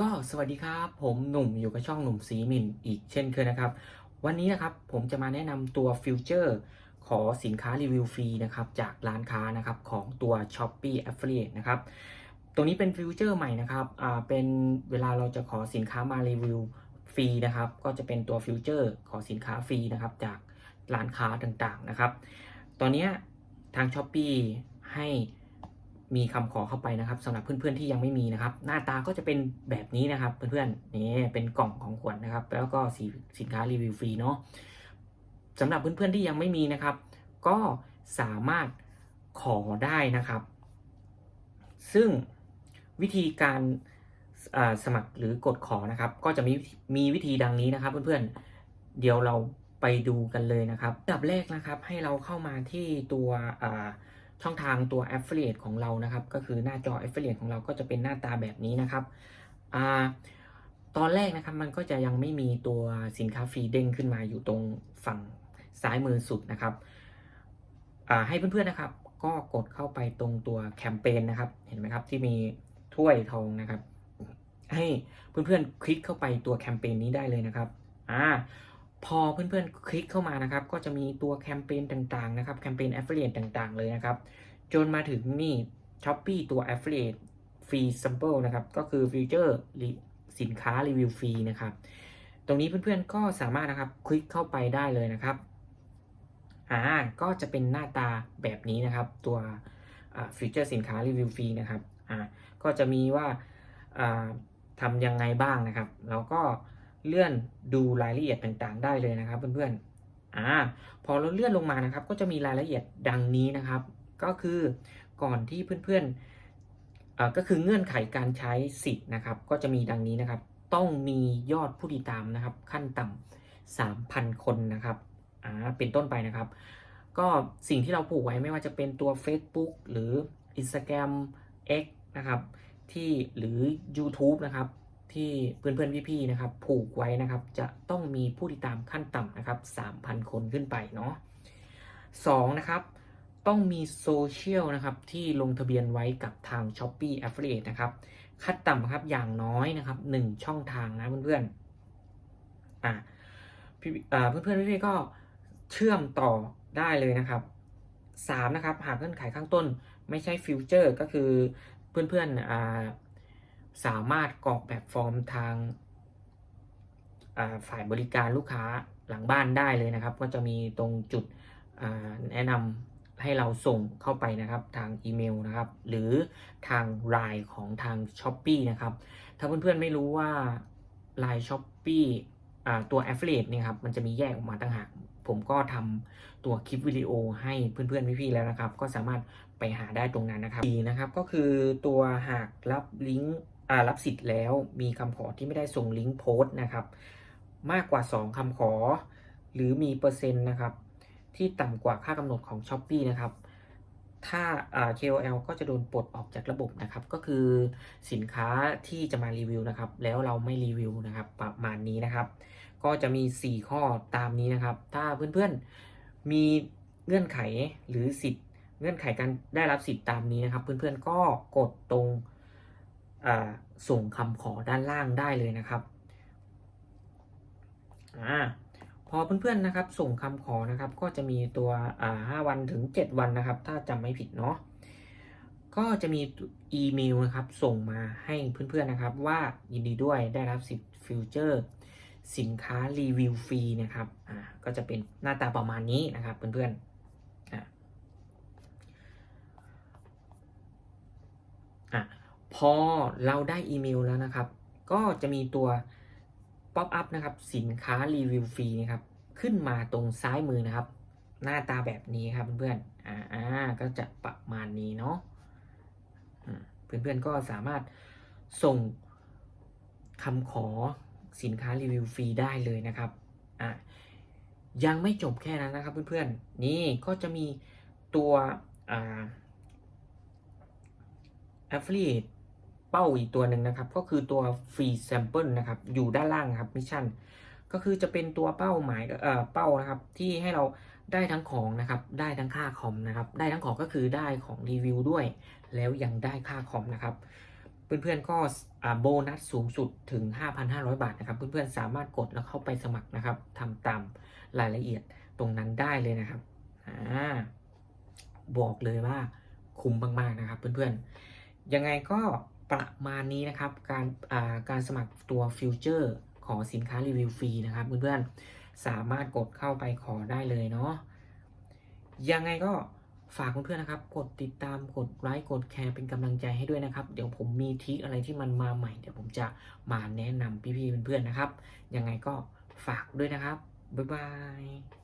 ก็สวัสดีครับ ผมหนุ่มอยู่กับช่องหนุ่มสีมินอีกเช่นเคยนะครับ วันนี้นะครับผมจะมาแนะนำตัวฟิวเจอร์ขอสินค้ารีวิวฟรีนะครับจากร้านค้านะครับของตัว s h o p e e Affiliate นะครับตรงนี้เป็นฟิวเจอร์ใหม่นะครับอ่าเป็นเวลาเราจะขอสินค้ามารีวิวฟรีนะครับ ก็จะเป็นตัวฟิวเจอร์ขอสินค้าฟรีนะครับจากร้านค้าต่างๆนะครับ ตอนนี้ทาง s h o p e e ให้ มีคำขอเข้าไปนะครับสำหรับเพื่อนๆที่ยังไม่มีนะครับ หน้าตาก็จะเป็นแบบนี้นะครับ เพื่อนๆนี่เป็นกล่องของขวัญนะครับ แล้วก็สสินค้ารีวิวฟรีเนาะสำหรับเพื่อนๆที่ยังไม่มีนะครับ ก็สามารถขอได้นะครับ ซึ่งวิธีการสมัครหรือกดขอนะครับ ก็จะมีมีวิธีดังนี้นะครับ เพื่อนๆเดี๋ยวเราไปดูกันเลยนะครับอันดับแรกนะครับให้เราเข้ามาที่ตัวอ่า ช่องทางตัว Affiliate ของเรานะครับ ก็คือหน้าจอ Affiliate ของเราก็จะเป็นหน้าตาแบบนี้นะครับอตอนแรกนะครับมันก็จะยังไม่มีตัวสินค้าฟรีเด้งขึ้นมาอยู่ตรงฝั่งซ้ายมือสุดนะครับให้เพื่อนๆนะครับ ก็กดเข้าไปตรงตัวแคมเปญนะครับ เห็นไหมครับที่มีถ้วยทองนะครับ ให้เพื่อนๆคลิกเข้าไปตัวแคมเปญนี้ได้เลยนะครับอ่า พอเพื่อนๆคลิกเข้ามานะครับ ก็จะมีตัวแคมเปญต่างๆนะครับแคมเปญ Affiliate ต่างๆ เลยนะครับ จนมาถึงนี่ s h o p e e ตัว Affiliate ฟรี Sample นะครับ ก็คือฟีเจอร์สินค้ารีวิวฟรีนะครับ ตรงนี้เพื่อนๆก็สามารถนะครับคลิกเข้าไปได้เลยนะครับอ่าก็จะเป็นหน้าตาแบบนี้นะครับ ตัวฟีเจอร์สินค้ารีวิวฟรีนะครับอ่าก็จะมีว่าทำยังไงบ้างนะครับ แล้วก็ เลื่อนดูรายละเอียดต่างๆ ได้เลยนะครับเพื่อนๆอ่าพอเราเลื่อนลงมานะครับ ก็จะมีรายละเอียดดังนี้นะครับ ก็คือก่อนที่เพื่อนๆเอ่อก็คือเงื่อนไขการใช้สิทธิ์นะครับ ก็จะมีดังนี้นะครับ ต้องมียอดผู้ติดตามนะครับ ขั้นต่ำ3,000 คนนะครับอ่าเป็นต้นไปนะครับ ก็สิ่งที่เราผูกไว้ไม่ว่าจะเป็นตัว Facebook หรือ Instagram X นะครับที่หรือ YouTube นะครับ ที่เพื่อนๆพี่ๆนะครับผูกไว้นะครับ จะต้องมีผู้ติดตามขั้นต่ำนะครับ 3,000 คนขึ้นไปเนาะสองนะครับ ต้องมีโซเชียลนะครับที่ลงทะเบียนไว้กับทาง s h o p e e Affiliate นะครับขั้นต่ำครับอย่างน้อยนะครับ 1 ช่องทางนะเพื่อนๆอ่าพี่อ่าเพื่อนๆพี่ๆก็เชื่อมต่อได้เลยนะครับ3นะครับหากเงื่อนไขข้างต้นไม่ใช่ฟิวเจอร์ก็คือเพื่อนๆอ่า สามารถกรอกแบบฟอร์มทางฝ่ายบริการลูกค้าหลังบ้านได้เลยนะครับ ก็จะมีตรงจุดแนะนำให้เราส่งเข้าไปนะครับ ทางอีเมลนะครับ หรือทาง Line ของทาง s h อ p e e นะครับ ถ้าเพื่อนๆไม่รู้ว่า Line s h อ p e e ตัว Affiliate เนี่ยครับ มันจะมีแยกออกมาต่างหาก ผมก็ทำตัวคลิปวิดีโอให้เพื่อนๆพี่ๆแล้วนะครับ ก็สามารถไปหาได้ตรงนั้นนะครับดีนะครับ ก็คือตัวหากรับลิงก์ รับสิทธิ์แล้วมีคำขอที่ไม่ได้ส่งลิงก์โพสต์นะครับ มากกว่า 2คำขอ หรือมีเปอร์เซ็นต์นะครับ ที่ต่ำกว่าค่ากำหนดของ s h อ p e e นะครับ ถ้าา KOL ก็จะโดนปลดออกจากระบบนะครับ ก็คือสินค้าที่จะมารีวิวนะครับ แล้วเราไม่รีวิวนะครับ ประมาณนี้นะครับ ก็จะมี 4 ข้อตามนี้นะครับ ถ้าเพื่อนๆมีเงื่อนไขหรือสิทธิ์ เงื่อนไขการได้รับสิทธิ์ตามนี้นะครับ เพื่อนๆก็กดตรง ส่งคำขอด้านล่างได้เลยนะครับอพอเพื่อนๆนะครับ ส่งคำขอนะครับ ก็จะมีตัวอ่า5วันถึง 7 วันนะครับ ถ้าจำไม่ผิดเนาะก็จะมีอีเมลนะครับ ส่งมาให้เพื่อนๆนะครับ ว่ายินดีด้วยได้รับสิทธิ์ฟิวเจอร์สินค้ารีวิวฟรีนะครับอ่าก็จะเป็นหน้าตาประมาณนี้นะครับเพื่อนๆอะอะ พอเราได้อีเมลแล้วนะครับ ก็จะมีตัวป๊อปอัพนะครับ สินค้ารีวิวฟรีนะครับ ขึ้นมาตรงซ้ายมือนะครับ หน้าตาแบบนี้ครับเพื่อนๆอ่าอ่าก็จะประมาณนี้เนาะอืมเพื่อนๆก็สามารถส่งคำขอสินค้ารีวิวฟรีได้เลยนะครับอะยังไม่จบแค่นั้นนะครับเพื่อนๆ นี่ก็จะมีตัวอ่า affiliate เป้าอีกตัวหนึ่งนะครับ ก็คือตัว free sample นะครับ อยู่ด้านล่างครับมิชชั่นก็คือจะเป็นตัวเป้าหมายเอ่อเป้านะครับ ที่ให้เราได้ทั้งของนะครับ ได้ทั้งค่าคอมนะครับ ได้ทั้งของก็คือได้ของรีวิวด้วย แล้วยังได้ค่าคอมนะครับ เพื่อนๆก็อ่าโบนัสสูงสุดถึง 5,500 บาทนะครับ เพื่อนๆสามารถกดแล้วเข้าไปสมัครนะครับทำตามรายละเอียดตรงนั้นได้เลยนะครับอ่าบอกเลยว่าคุ้มมากๆนะครับ เพื่อนๆยังไงก็ ประมาณนี้นะครับ การการสมัครตัวฟิวเจอร์ขอสินค้ารีวิวฟรีนะครับเพื่อนๆ สามารถกดเข้าไปขอได้เลยเนาะ ยังไงก็ฝากเพื่อนๆนะครับ กดติดตาม กดไลค์ กดแชร์เป็นกำลังใจให้ด้วยนะครับ เดี๋ยวผมมีทิคอะไรที่มันมาใหม่ เดี๋ยวผมจะมาแนะนำพี่ๆเพื่อนๆนะครับ ยังไงก็ฝากด้วยนะครับ บ๊ายบาย